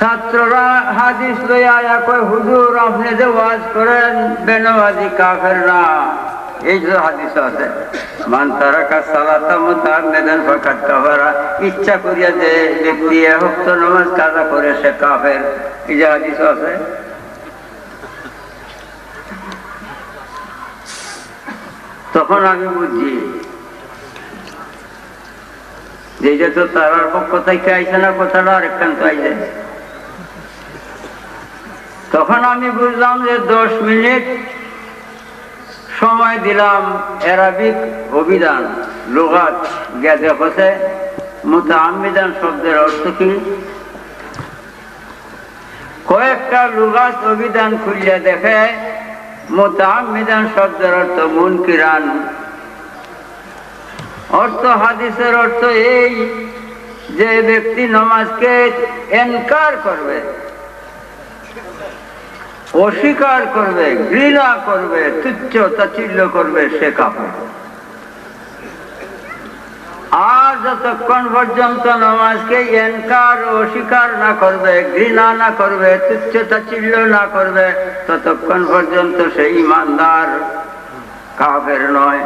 ছাত্ররা হাদিস লইয়া কয় হুজুর আপনি যে ওয়াজ করেন, বেনওয়াজি কাফের না এই যে হাদিস আছে, মান তারাকা সালাতা মুতাআম্মিদান ফাকাদ কাফারা। ইচ্ছা করিয়া যে ব্যক্তি হক্ত নামাজ কাজা করে, সে কাফের। এই যে হাদিস আছে। তখন আমি বুঝি, যে যে তো তারার পক্ষ থেকে আইছে না, কথাটা আরেকখান তো আইছে। তখন আমি বুঝলাম যে দশ মিনিট সময় দিলাম অ্যারাবিক অভিধান লোগাত গিয়া দেখছে মুতাআম্মিদান শব্দের অর্থ কি? কয়েকটা লুগাত অভিধান খুললে দেখে মোতামিদান শব্দের অর্থ মুনকিরান। অর্থ হাদিসের অর্থ এই যে ব্যক্তি নমাজকে এনকার করবে। অস্বীকার করবে, ঘৃণা করবে, তুচ্ছ তাচ্ছিল্য করবে সে কাপড় আর যতক্ষণ পর্যন্ত নামাজকে এনকার অস্বীকার না করবে, ঘৃণা না করবে, তুচ্ছ তাচ্ছিল্য না করবে, ততক্ষণ পর্যন্ত সেই ইমানদার কাফের নয়।